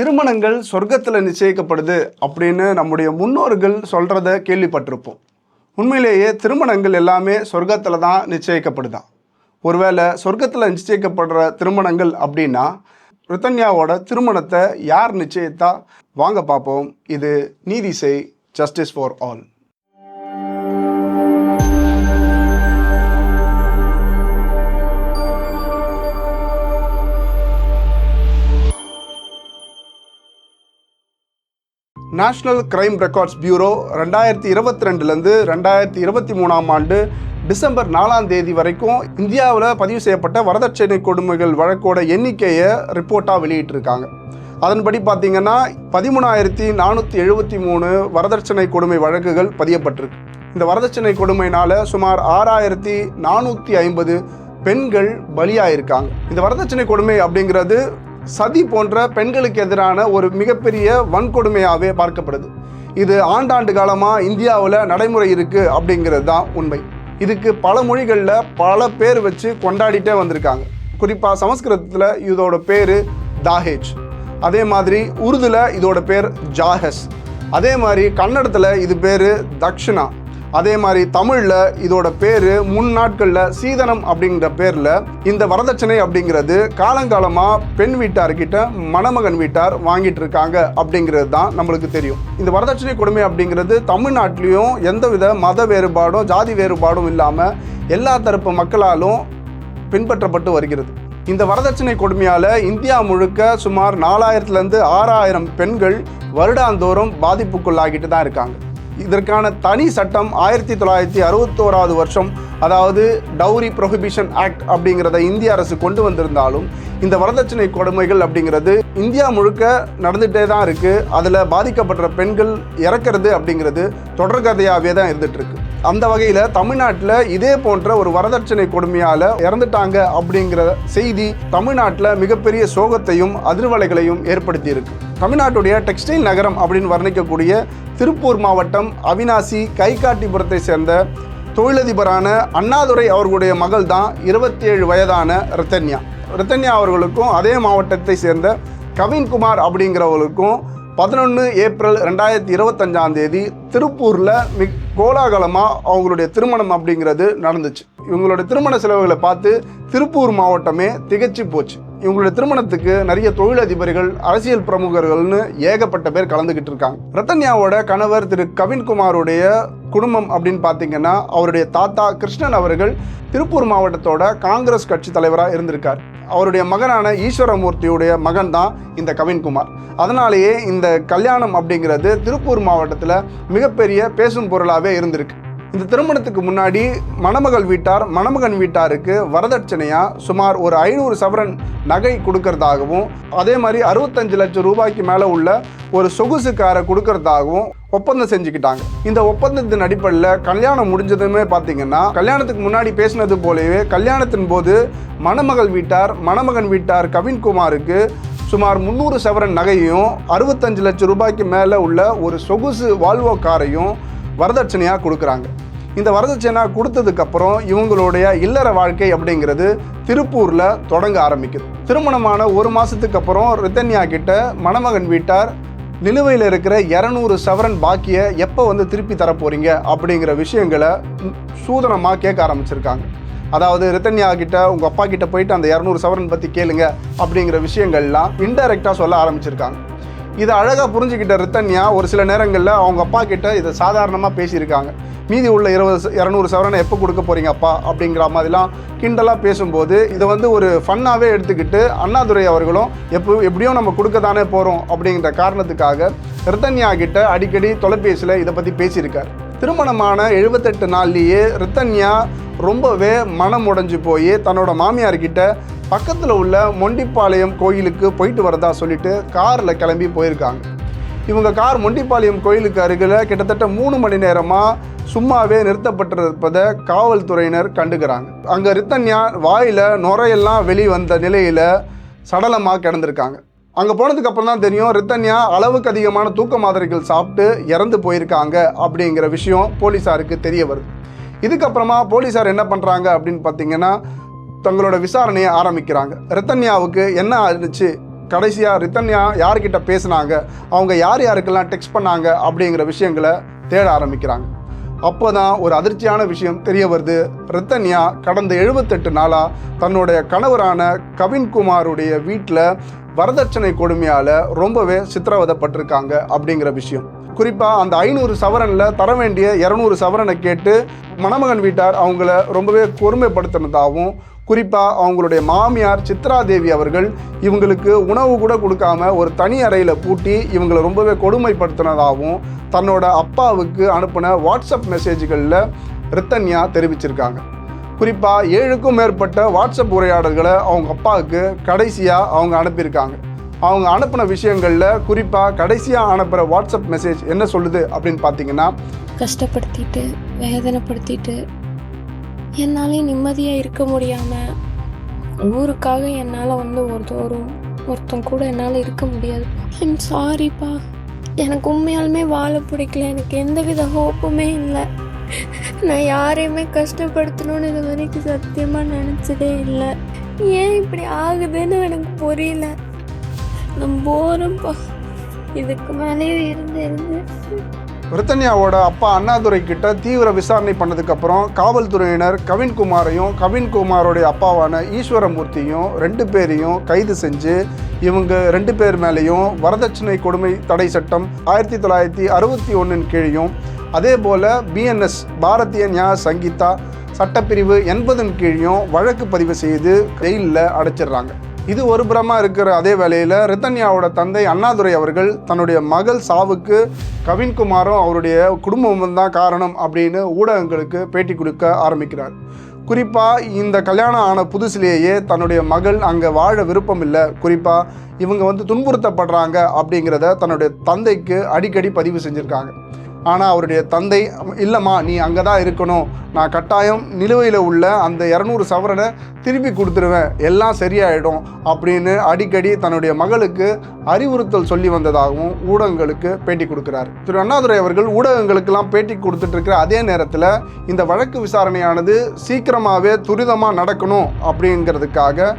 திருமணங்கள் சொர்க்கத்தில் நிச்சயிக்கப்படுது அப்படின்னு நம்முடைய முன்னோர்கள் சொல்கிறத கேள்விப்பட்டிருப்போம். உண்மையிலேயே திருமணங்கள் எல்லாமே சொர்க்கத்தில் தான் நிச்சயிக்கப்படுதான். ஒருவேளை சொர்க்கத்தில் நிச்சயிக்கப்படுற திருமணங்கள் அப்படின்னா ரித்தன்யாவோட திருமணத்தை யார் நிச்சயித்தா? வாங்க பார்ப்போம். இது நீதி செய் justice for all National Crime Records Bureau ரெண்டாயிரத்தி இருபத்தி ரெண்டுலேருந்து ரெண்டாயிரத்தி இருபத்தி மூணாம் ஆண்டு டிசம்பர் நாலாம் தேதி வரைக்கும் இந்தியாவில் பதிவு செய்யப்பட்ட வரதட்சணை கொடுமைகள் வழக்கோட எண்ணிக்கையை ரிப்போர்ட்டாக வெளியிட்டிருக்காங்க. அதன்படி பார்த்தீங்கன்னா பதிமூணாயிரத்தி நானூற்றி எழுபத்தி மூணு வரதட்சணை கொடுமை வழக்குகள் பதியப்பட்டிருக்கு. இந்த வரதட்சணை கொடுமையினால சுமார் ஆறாயிரத்தி நானூற்றி ஐம்பது பெண்கள் பலியாயிருக்காங்க. இந்த வரதட்சணை கொடுமை அப்படிங்கிறது சதி போன்ற பெண்களுக்கு எதிரான ஒரு மிகப்பெரிய வன்கொடுமையாகவே பார்க்கப்படுது. இது ஆண்டாண்டு காலமாக இந்தியாவில் நடைமுறை இருக்குது அப்படிங்கிறது தான் உண்மை. இதுக்கு பல மொழிகளில் பல பேர் வச்சு கொண்டாடிட்டே வந்திருக்காங்க. குறிப்பாக சமஸ்கிருதத்தில் இதோட பேர் தாஹேஜ். அதே மாதிரி உருதுல இதோட பேர் ஜாஹஸ். அதே மாதிரி கன்னடத்தில் இது பேர் தக்ஷிணா. அதே மாதிரி தமிழில் இதோட பேர் முன் நாட்களில் சீதனம் அப்படிங்கிற பேரில் இந்த வரதட்சணை அப்படிங்கிறது காலங்காலமாக பெண் வீட்டார்கிட்ட மணமகன் வீட்டார் வாங்கிட்டு இருக்காங்க அப்படிங்கிறது தான் நம்மளுக்கு தெரியும். இந்த வரதட்சணை கொடுமை அப்படிங்கிறது தமிழ்நாட்டிலையும் எந்தவித மத வேறுபாடும் ஜாதி வேறுபாடும் இல்லாமல் எல்லா தரப்பு மக்களாலும் பின்பற்றப்பட்டு வருகிறது. இந்த வரதட்சணை கொடுமையால் இந்தியா முழுக்க சுமார் நாலாயிரத்துலேருந்து ஆறாயிரம் பெண்கள் வருடாந்தோறும் பாதிப்புக்குள்ளாகிட்டு தான் இருக்காங்க. இதற்கான தனி சட்டம் ஆயிரத்தி தொள்ளாயிரத்தி அறுபத்தோராவது வருஷம் அதாவது டவுரி ப்ரொஹிபிஷன் ஆக்ட் அப்படிங்கிறத இந்திய அரசு கொண்டு வந்திருந்தாலும் இந்த வரதட்சணை கொடுமைகள் அப்படிங்கிறது இந்தியா முழுக்க நடந்துகிட்டே தான் இருக்குது அதில் பாதிக்கப்படுற பெண்கள் இறக்கிறது அப்படிங்கிறது தொடர்கதையாகவே தான் இருந்துகிட்ருக்கு அந்த வகையில் தமிழ்நாட்டில் இதே போன்ற ஒரு வரதட்சணை கொடுமையால் இறந்துட்டாங்க அப்படிங்கிற செய்தி தமிழ்நாட்டில் மிகப்பெரிய சோகத்தையும் அதிர்வலைகளையும் ஏற்படுத்தியிருக்கு. தமிழ்நாட்டுடைய டெக்ஸ்டைல் நகரம் அப்படின்னு வர்ணிக்கக்கூடிய திருப்பூர் மாவட்டம் அவினாசி கைகாட்டிபுரத்தை சேர்ந்த தொழிலதிபரான அண்ணாதுரை அவர்களுடைய மகள் தான் இருபத்தி ஏழு வயதான ரத்தன்யா. ரத்தன்யா அவர்களுக்கும் அதே மாவட்டத்தை சேர்ந்த கவின்குமார் அப்படிங்கிறவர்களுக்கும் பதினொன்று ஏப்ரல் ரெண்டாயிரத்தி இருபத்தஞ்சாம் தேதி திருப்பூரில் மிக் கோலாகலமாக அவங்களுடைய திருமணம் அப்படிங்கிறது நடந்துச்சு. இவங்களுடைய திருமண செலவுகளை பார்த்து திருப்பூர் மாவட்டமே திகச்சு போச்சு. இவங்களுடைய திருமணத்துக்கு நிறைய தொழிலதிபர்கள் அரசியல் பிரமுகர்கள்னு ஏகப்பட்ட பேர் கலந்துக்கிட்டு இருக்காங்க. ரத்தன்யாவோட கணவர் திரு கவின்குமாருடைய குடும்பம் அப்படின்னு பார்த்தீங்கன்னா அவருடைய தாத்தா கிருஷ்ணன் அவர்கள் திருப்பூர் மாவட்டத்தோட காங்கிரஸ் கட்சி தலைவராக இருந்திருக்கார். அவருடைய மகனான ஈஸ்வரமூர்த்தியுடைய மகன் தான் இந்த கவின்குமார். அதனாலேயே இந்த கல்யாணம் அப்படிங்கிறது திருப்பூர் மாவட்டத்தில் மிகப்பெரிய பேசும் பொருளாகவே இருந்திருக்கு. இந்த திருமணத்துக்கு முன்னாடி மணமகள் வீட்டார் மணமகன் வீட்டாருக்கு வரதட்சணையாக சுமார் ஒரு ஐநூறு சவரன் நகை கொடுக்கறதாகவும் அதே மாதிரி அறுபத்தஞ்சு லட்சம் ரூபாய்க்கு மேலே உள்ள ஒரு சொகுசு காரை கொடுக்கறதாகவும் ஒப்பந்தம் செஞ்சுக்கிட்டாங்க. இந்த ஒப்பந்தத்தின் அடிப்படையில் கல்யாணம் முடிஞ்சதுமே பார்த்தீங்கன்னா கல்யாணத்துக்கு முன்னாடி பேசினது போலவே கல்யாணத்தின் போது மணமகள் வீட்டார் மணமகன் வீட்டார் கவின்குமாருக்கு சுமார் முந்நூறு சவரன் நகையும் அறுபத்தஞ்சு லட்சம் ரூபாய்க்கு மேலே உள்ள ஒரு சொகுசு வால்வோ காரையும் வரதட்சணையாக கொடுக்குறாங்க. இந்த வரதட்சணை கொடுத்ததுக்கப்புறம் இவங்களுடைய இல்லற வாழ்க்கை அப்படிங்கிறது திருப்பூரில் தொடங்க ஆரம்பிக்குது. திருமணமான ஒரு மாதத்துக்கு அப்புறம் ரித்தன்யா கிட்ட மணமகன் வீட்டார் நிலுவையில் இருக்கிற இரநூறு சவரன் பாக்கியை எப்போ வந்து திருப்பி தரப்போகிறீங்க அப்படிங்கிற விஷயங்களை சூதனமாக கேட்க ஆரம்பிச்சிருக்காங்க. அதாவது ரித்தன்யா கிட்ட உங்கள் அப்பா கிட்ட போயிட்டு அந்த இரநூறு சவரன் பற்றி கேளுங்க அப்படிங்கிற விஷயங்கள்லாம் இன்டைரக்டாக சொல்ல ஆரம்பிச்சிருக்காங்க. இதை அழகாக புரிஞ்சுக்கிட்ட ரித்தன்யா ஒரு சில நேரங்களில் அவங்க அப்பா கிட்ட இதை சாதாரணமாக பேசியிருக்காங்க. மீதி உள்ள இருபது இரநூறு சவரனை எப்போ கொடுக்க போகிறீங்க அப்பா? அப்படிங்கிற மாதிரிலாம் கிண்டலாக பேசும்போது இதை வந்து ஒரு ஃபன்னாகவே எடுத்துக்கிட்டு அண்ணாதுரை அவர்களும் எப்போ எப்படியும் நம்ம கொடுக்க தானே போகிறோம் அப்படிங்கிற காரணத்துக்காக ரித்தன்யா கிட்ட அடிக்கடி தொலைபேசியில் இதை பற்றி பேசியிருக்கார். திருமணமான எழுபத்தெட்டு நாள்லேயே ரித்தன்யா ரொம்பவே மனம் உடைஞ்சு போய் தன்னோட மாமியார்கிட்ட பக்கத்தில் உள்ள மொண்டிப்பாளையம் கோயிலுக்கு போயிட்டு வரதா சொல்லிட்டு காரில் கிளம்பி போயிருக்காங்க. இவங்க கார் மொண்டிப்பாளையம் கோயிலுக்கு அருகில் கிட்டத்தட்ட மூணு மணி நேரமாக சும்மாவே நிறுத்தப்பட்டிருப்பதை காவல்துறையினர் கண்டுக்கிறாங்க. அங்கே ரித்தன்யா வாயில் நுரையெல்லாம் வெளிவந்த நிலையில் சடலமாக கிடந்திருக்காங்க. அங்கே போனதுக்கு அப்புறம் தான் தெரியும் ரித்தன்யா அளவுக்கு அதிகமான தூக்க மாத்திரைகள் சாப்பிட்டு இறந்து போயிருக்காங்க அப்படிங்கிற விஷயம் போலீஸாருக்கு தெரிய வருது. இதுக்கப்புறமா போலீஸார் என்ன பண்ணுறாங்க அப்படின்னு பார்த்தீங்கன்னா தங்களோட விசாரணையை ஆரம்பிக்கிறாங்க. ரித்தன்யாவுக்கு என்ன ஆச்சு கடைசியாக ரித்தன்யா யார்கிட்ட பேசுனாங்க? அவங்க யார் யாருக்கெல்லாம் டெக்ஸ்ட் பண்ணாங்க? அப்படிங்கிற விஷயங்களை தேட ஆரம்பிக்கிறாங்க. அப்போ தான் ஒரு அதிர்ச்சியான விஷயம் தெரிய வருது. ரித்தன்யா கடந்த எழுபத்தெட்டு நாளாக தன்னுடைய கணவரான கவின்குமாருடைய வீட்டில் வரதட்சணை கொடுமையால் ரொம்பவே சித்திரவதைப்பட்டிருக்காங்க அப்படிங்கிற விஷயம். குறிப்பாக அந்த ஐநூறு சவரனில் தர வேண்டிய இரநூறு சவரனை கேட்டு மணமகன் வீட்டார் அவங்கள ரொம்பவே கொடுமைப்படுத்தினதாகவும் குறிப்பாக அவங்களுடைய மாமியார் சித்ராதேவி அவர்கள் இவங்களுக்கு உணவு கூட கொடுக்காம ஒரு தனி அறையில் பூட்டி இவங்களை ரொம்பவே கொடுமைப்படுத்தினதாகவும் தன்னோட அப்பாவுக்கு அனுப்பின வாட்ஸ்அப் மெசேஜ்களில் ரித்தன்யா தெரிவிச்சிருக்காங்க. குறிப்பாக ஏழுக்கும் மேற்பட்ட வாட்ஸ்அப் உரையாடல்களை அவங்க அப்பாவுக்கு கடைசியாக அவங்க அனுப்பியிருக்காங்க. அவங்க அனுப்பின விஷயங்களில் குறிப்பாக கடைசியாக அனுப்புகிற வாட்ஸ்அப் மெசேஜ் என்ன சொல்லுது அப்படின்னு பார்த்தீங்கன்னா கஷ்டப்படுத்திட்டு வேதனைப்படுத்திட்டு என்னாலே நிம்மதியாக இருக்க முடியாமல் ஊருக்காக என்னால் வந்து ஒருத்தரும் ஒருத்தன் கூட என்னால் இருக்க முடியாது. ஐம் சாரிப்பா எனக்கு உண்மையாலுமே வாழ பிடிக்கல. எனக்கு எந்தவித ஹோப்புமே இல்லை. நான் யாரையுமே கஷ்டப்படுத்தணும்னு இது வரைக்கும் சத்தியமாக நினச்சதே இல்லை. ஏன் இப்படி ஆகுதுன்னு எனக்கு புரியல. நான் போகிறேன்ப்பா இதுக்கு மேலேயும் இருந்து இருந்து. ரித்தன்யாவோட அப்பா அண்ணாதுரை கிட்ட தீவிர விசாரணை பண்ணதுக்கப்புறம் காவல்துறையினர் கவின்குமாரையும் கவின்குமாரோடைய அப்பாவான ஈஸ்வரமூர்த்தியும் ரெண்டு பேரையும் கைது செஞ்சு இவங்க ரெண்டு பேர் மேலேயும் வரதட்சணை கொடுமை தடை சட்டம் ஆயிரத்தி தொள்ளாயிரத்தி அறுபத்தி ஒன்றின் கீழையும் அதே போல் பிஎன்எஸ் பாரதிய நியாய சங்கீதா சட்டப்பிரிவு எண்பதன் கீழையும் வழக்கு பதிவு செய்து ஜெயிலில் அடைச்சிடுறாங்க. இது ஒரு புறமா இருக்கிற அதே வேளையில் ரித்தன்யாவோட தந்தை அண்ணாதுரை அவர்கள் தன்னுடைய மகள் சாவுக்கு கவின்குமாரும் அவருடைய குடும்பமும் தான் காரணம் அப்படின்னு ஊடகங்களுக்கு பேட்டி கொடுக்க ஆரம்பிக்கிறார். குறிப்பாக இந்த கல்யாணம் ஆன புதுசுலேயே தன்னுடைய மகள் அங்கே வாழ விருப்பம் இல்லை. குறிப்பாக இவங்க வந்து துன்புறுத்தப்படுறாங்க அப்படிங்கிறத தன்னுடைய தந்தைக்கு அடிக்கடி பதிவு செஞ்சுருக்காங்க. ஆனால் அவருடைய தந்தை இல்லைம்மா நீ அங்கே தான் இருக்கணும். நான் கட்டாயம் நிலுவையில் உள்ள அந்த இரநூறு சவரனை திருப்பி கொடுத்துருவேன். எல்லாம் சரியாயிடும் அப்படின்னு அடிக்கடி தன்னுடைய மகளுக்கு அறிவுறுத்தல் சொல்லி வந்ததாகவும் ஊடகங்களுக்கு பேட்டி கொடுக்குறாரு. திரு. அண்ணாதுரை அவர்கள் ஊடகங்களுக்கெல்லாம் பேட்டி கொடுத்துட்ருக்கிற அதே நேரத்தில் இந்த வழக்கு விசாரணையானது சீக்கிரமாகவே துரிதமாக நடக்கணும் அப்படிங்கிறதுக்காக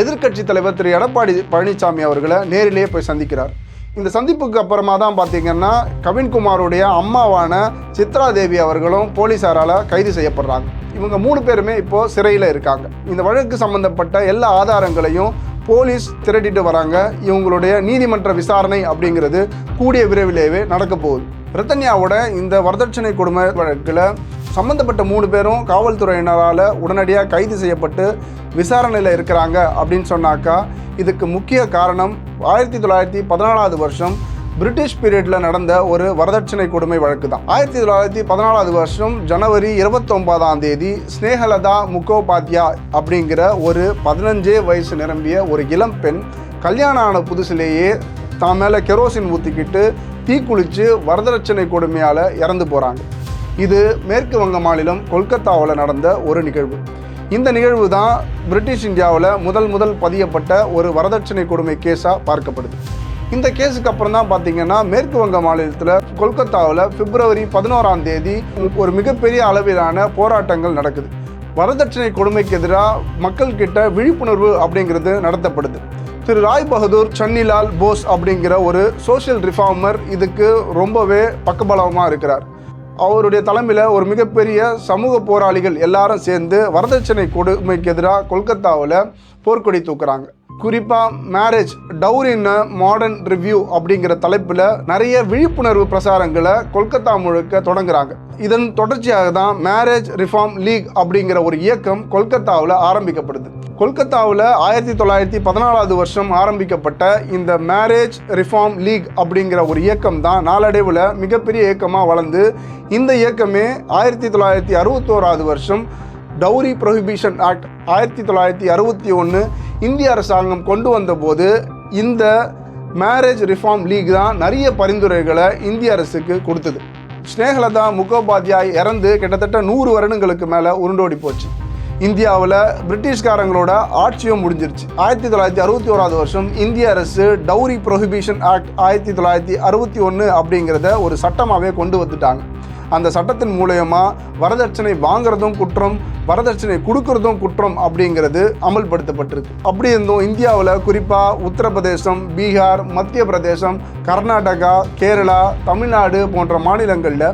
எதிர்க்கட்சி தலைவர் திரு. எடப்பாடி பழனிசாமி அவர்களை நேரிலேயே போய் சந்திக்கிறார். இந்த சந்திப்புக்கு அப்புறமா தான் பார்த்தீங்கன்னா கவின்குமாருடைய அம்மாவான சித்ரா தேவி அவர்களும் போலீஸாரால் கைது செய்யப்படுறாங்க. இவங்க மூணு பேருமே இப்போது சிறையில் இருக்காங்க. இந்த வழக்கு சம்பந்தப்பட்ட எல்லா ஆதாரங்களையும் போலீஸ் திரட்டிட்டு வராங்க. இவங்களுடைய நீதிமன்ற விசாரணை அப்படிங்கிறது கூடிய விரைவிலேயே நடக்க போகுது. ரித்தன்யாவோட இந்த வரதட்சணை கொடுமை வழக்கில் சம்மந்தப்பட்ட மூணு பேரும் காவல்துறையினரால் உடனடியாக கைது செய்யப்பட்டு விசாரணையில் இருக்கிறாங்க அப்படின்னு சொன்னாக்கா இதுக்கு முக்கிய காரணம் ஆயிரத்தி தொள்ளாயிரத்தி பதினாலாவது வருஷம் பிரிட்டிஷ் பீரியடில் நடந்த ஒரு வரதட்சணை கொடுமை வழக்கு தான். ஆயிரத்தி தொள்ளாயிரத்தி பதினாலாவது வருஷம் ஜனவரி இருபத்தொன்பதாம் தேதி ஸ்னேகலதா முகோபாத்யா அப்படிங்கிற ஒரு பதினஞ்சே வயசு நிரம்பிய ஒரு இளம் பெண் கல்யாணம் ஆன புதுசுலேயே தான் மேலே கெரோசின் ஊற்றிக்கிட்டு தீக்குளித்து வரதட்சணை கொடுமையால் இறந்து போகிறாங்க இது மேற்கு வங்க மாநிலம் கொல்கத்தாவில் நடந்த ஒரு நிகழ்வு. இந்த நிகழ்வு தான் பிரிட்டிஷ் இந்தியாவில் முதல் முதல் பதியப்பட்ட ஒரு வரதட்சணை கொடுமை கேஸாக பார்க்கப்படுது. இந்த கேஸுக்கு அப்புறம் தான் பார்த்தீங்கன்னா மேற்கு வங்க மாநிலத்தில் கொல்கத்தாவில் பிப்ரவரி பதினோராம் தேதி ஒரு மிகப்பெரிய அளவிலான போராட்டங்கள் நடக்குது. வரதட்சணை கொடுமைக்கு எதிராக மக்கள் கிட்ட விழிப்புணர்வு அப்படிங்கிறது நடத்தப்படுது. திரு ராய் பகதூர் சன்னிலால் போஸ் அப்படிங்கிற ஒரு சோஷியல் ரிஃபார்மர் இதுக்கு ரொம்பவே பக்கபலமாக இருக்கிறார். அவருடைய தலைமையில் ஒரு மிகப்பெரிய சமூக போராளிகள் எல்லாரும் சேர்ந்து வரதட்சணை கொடுமைக்கு எதிராக கொல்கத்தாவில் போர்க்கொடி தூக்குறாங்க. குறிப்பாக மேரேஜ் டவுரின் மாடர்ன் ரிவ்யூ அப்படிங்கிற தலைப்பில் நிறைய விழிப்புணர்வு பிரசாரங்களை கொல்கத்தா முழுக்க தொடங்குறாங்க. இதன் தொடர்ச்சியாக தான் மேரேஜ் ரிஃபார்ம் லீக் அப்படிங்கிற ஒரு இயக்கம் கொல்கத்தாவில் ஆரம்பிக்கப்படுது. கொல்கத்தாவில் ஆயிரத்தி தொள்ளாயிரத்தி பதினாலாவது வருஷம் ஆரம்பிக்கப்பட்ட இந்த மேரேஜ் ரிஃபார்ம் லீக் அப்படிங்கிற ஒரு இயக்கம் தான் நாளடைவில் மிகப்பெரிய இயக்கமாக வளர்ந்து இந்த இயக்கமே ஆயிரத்தி தொள்ளாயிரத்தி அறுபத்தோராவது வருஷம் டவுரி ப்ரொஹிபிஷன் ஆக்ட் ஆயிரத்தி தொள்ளாயிரத்தி அறுபத்தி ஒன்று இந்திய அரசாங்கம் கொண்டு வந்தபோது இந்த மேரேஜ் ரிஃபார்ம் லீக் தான் நிறைய பரிந்துரைகளை இந்திய அரசுக்கு கொடுத்தது. ஸ்னேகலதா முகோபாத்யாய் இறந்து கிட்டத்தட்ட நூறு வருடங்களுக்கு மேலே உருண்டோடி போச்சு. இந்தியாவில் பிரிட்டிஷ்காரங்களோட ஆட்சியும் முடிஞ்சிருச்சு. ஆயிரத்தி தொள்ளாயிரத்தி அறுபத்தி ஓராவது வருஷம் இந்திய அரசு டவுரி ப்ரொஹிபிஷன் ஆக்ட் ஆயிரத்தி தொள்ளாயிரத்தி அறுபத்தி ஒன்று அப்படிங்கிறத ஒரு சட்டமாகவே கொண்டு வந்துட்டாங்க. அந்த சட்டத்தின் மூலயமா வரதட்சணை வாங்குறதும் குற்றம் வரதட்சணை கொடுக்கறதும் குற்றம் அப்படிங்கிறது அமல்படுத்தப்பட்டிருக்கு. அப்படி இருந்தும் இந்தியாவில் குறிப்பாக உத்தரப்பிரதேசம் பீகார் மத்திய பிரதேசம் கர்நாடகா கேரளா தமிழ்நாடு போன்ற மாநிலங்களில்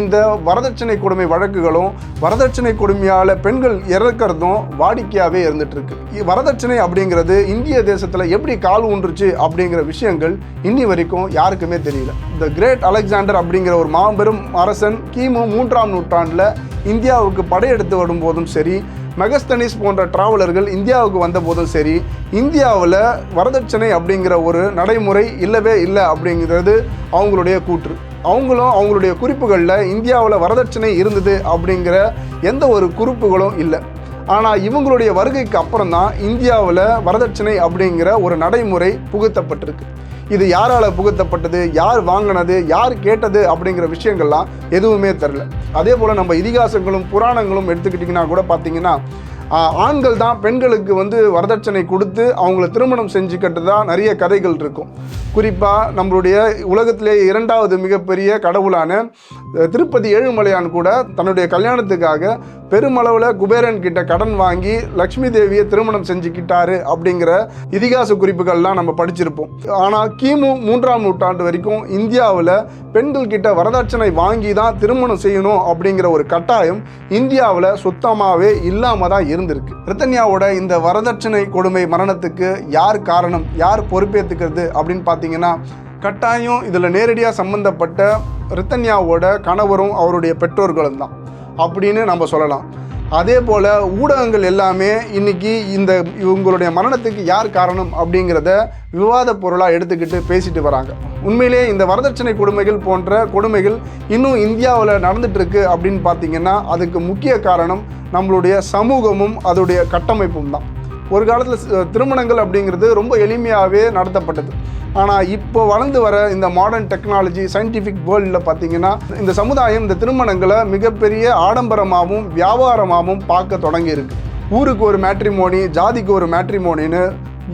இந்த வரதட்சணை கொடுமை வழக்குகளும் வரதட்சணை கொடுமையால் பெண்கள் இறக்கிறதும் வாடிக்கையாகவே இருந்துட்டுருக்கு. வரதட்சணை அப்படிங்கிறது இந்திய தேசத்தில் எப்படி கால் ஊன்றுச்சு அப்படிங்கிற விஷயங்கள் இன்னி வரைக்கும் யாருக்குமே தெரியல. இந்த கிரேட் அலெக்சாண்டர் அப்படிங்கிற ஒரு மாபெரும் அரசன் கிமு மூன்றாம் நூற்றாண்டில் இந்தியாவுக்கு படையெடுத்து வரும்போதும் சரி மெகஸ்தனிஸ் போன்ற டிராவலர்கள் இந்தியாவுக்கு வந்தபோதும் சரி இந்தியாவில் வரதட்சணை அப்படிங்கிற ஒரு நடைமுறை இல்லவே இல்லை அப்படிங்கிறது அவங்களுடைய கூற்று. அவங்களும் அவங்களுடைய குறிப்புகளில் இந்தியாவில் வரதட்சணை இருந்தது அப்படிங்கிற எந்த ஒரு குறிப்புகளும் இல்லை. ஆனால் இவங்களுடைய வருகைக்கு அப்புறம் தான் இந்தியாவில் வரதட்சணை அப்படிங்கிற ஒரு நடைமுறை புகுத்தப்பட்டிருக்கு. இது யாரால் புகுத்தப்பட்டது? யார் வாங்கினது? யார் கேட்டது? அப்படிங்கிற விஷயங்கள்லாம் எதுவுமே தெரில அதே போல் நம்ம இதிகாசங்களும் புராணங்களும் எடுத்துக்கிட்டிங்கன்னா கூட பார்த்தீங்கன்னா ஆண்கள் தான் பெண்களுக்கு வந்து வரதட்சணை கொடுத்து அவங்கள திருமணம் செஞ்சுக்கிட்டதா நிறைய கதைகள் இருக்கும். குறிப்பாக நம்மளுடைய உலகத்திலே இரண்டாவது மிகப்பெரிய கடவுளான திருப்பதி ஏழுமலையான் கூட தன்னுடைய கல்யாணத்துக்காக பெருமளவில் குபேரன் கிட்ட கடன் வாங்கி லக்ஷ்மி தேவியை திருமணம் செஞ்சுக்கிட்டாரு அப்படிங்கிற இதிகாச குறிப்புகள்லாம் நம்ம படிச்சிருப்போம். ஆனால் கிமு மூன்றாம் நூற்றாண்டு வரைக்கும் இந்தியாவில் பெண்கள் கிட்ட வரதட்சணை வாங்கி தான் திருமணம் செய்யணும் அப்படிங்கிற ஒரு கட்டாயம் இந்தியாவில் சுத்தமாகவே இல்லாமல் தான் இருந்திருக்கு. பிரித்தன்யாவோட இந்த வரதட்சணை கொடுமை மரணத்துக்கு யார் காரணம் யார் பொறுப்பேற்றுக்கிறது அப்படின்னு பார்த்தீங்கன்னா கட்டாயம் இதில் நேரடியாக சம்பந்தப்பட்ட ரித்தன்யாவோட கணவரும் அவருடைய பெற்றோர்களும் தான். அப்படின்னு நம்ம சொல்லலாம். அதே போல் ஊடகங்கள் எல்லாமே இன்னைக்கு இந்த இவங்களுடைய மரணத்துக்கு யார் காரணம் அப்படிங்கிறத விவாத பொருளாக எடுத்துக்கிட்டு பேசிட்டு வராங்க. உண்மையிலே இந்த வரதட்சணை கொடுமைகள் போன்ற கொடுமைகள் இன்னும் இந்தியாவில் நடந்துகிட்ருக்கு அப்படின்னு பார்த்தீங்கன்னா அதுக்கு முக்கிய காரணம் நம்மளுடைய சமூகமும் அதோடைய கட்டமைப்பும் தான். ஒரு காலத்தில் திருமணங்கள் அப்படிங்கிறது ரொம்ப எளிமையாகவே நடத்தப்பட்டது. ஆனால் இப்போ வளர்ந்து வர இந்த மாடர்ன் டெக்னாலஜி சயின்டிஃபிக் வேர்ல்டில் பார்த்தீங்கன்னா இந்த சமுதாயம் இந்த திருமணங்களை மிகப்பெரிய ஆடம்பரமாகவும் வியாபாரமாகவும் பார்க்க தொடங்கியிருக்கு. ஊருக்கு ஒரு மேட்ரிமோனி ஜாதிக்கு ஒரு மேட்ரிமோனின்னு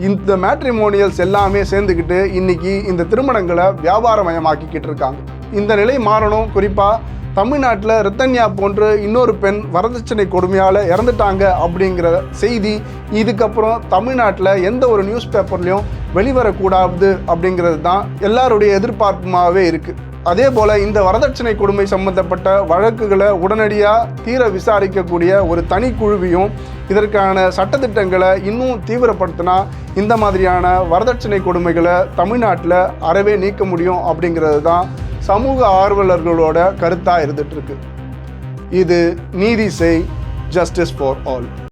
இந்த மேட்ரிமோனியல்ஸ் எல்லாமே சேர்ந்துக்கிட்டு இன்னைக்கு இந்த திருமணங்களை வியாபாரமயமாக்கிக்கிட்டு இருக்காங்க. இந்த நிலை மாறணும். குறிப்பாக தமிழ்நாட்டில் ரித்தன்யா போன்று இன்னொரு பெண் வரதட்சணை கொடுமையால் இறந்துட்டாங்க அப்படிங்கிற செய்தி இதுக்கப்புறம் தமிழ்நாட்டில் எந்த ஒரு நியூஸ் பேப்பர்லையும் வெளிவரக்கூடாது அப்படிங்கிறது தான் எல்லாருடைய எதிர்பார்ப்புமாகவே இருக்குது அதே போல் இந்த வரதட்சணை கொடுமை சம்பந்தப்பட்ட வழக்குகளை உடனடியாக தீர விசாரிக்கக்கூடிய ஒரு தனி குழுவையும் இதற்கான சட்டத்திட்டங்களை இன்னும் தீவிரப்படுத்தினா இந்த மாதிரியான வரதட்சணை கொடுமைகளை தமிழ்நாட்டில் அறவே நீக்க முடியும் அப்படிங்கிறது தான் சமூக ஆர்வலர்களோட கருத்தாக இருந்துட்டு இருக்கு. இது நீதி செய் ஜஸ்டிஸ் ஃபார் ஆல்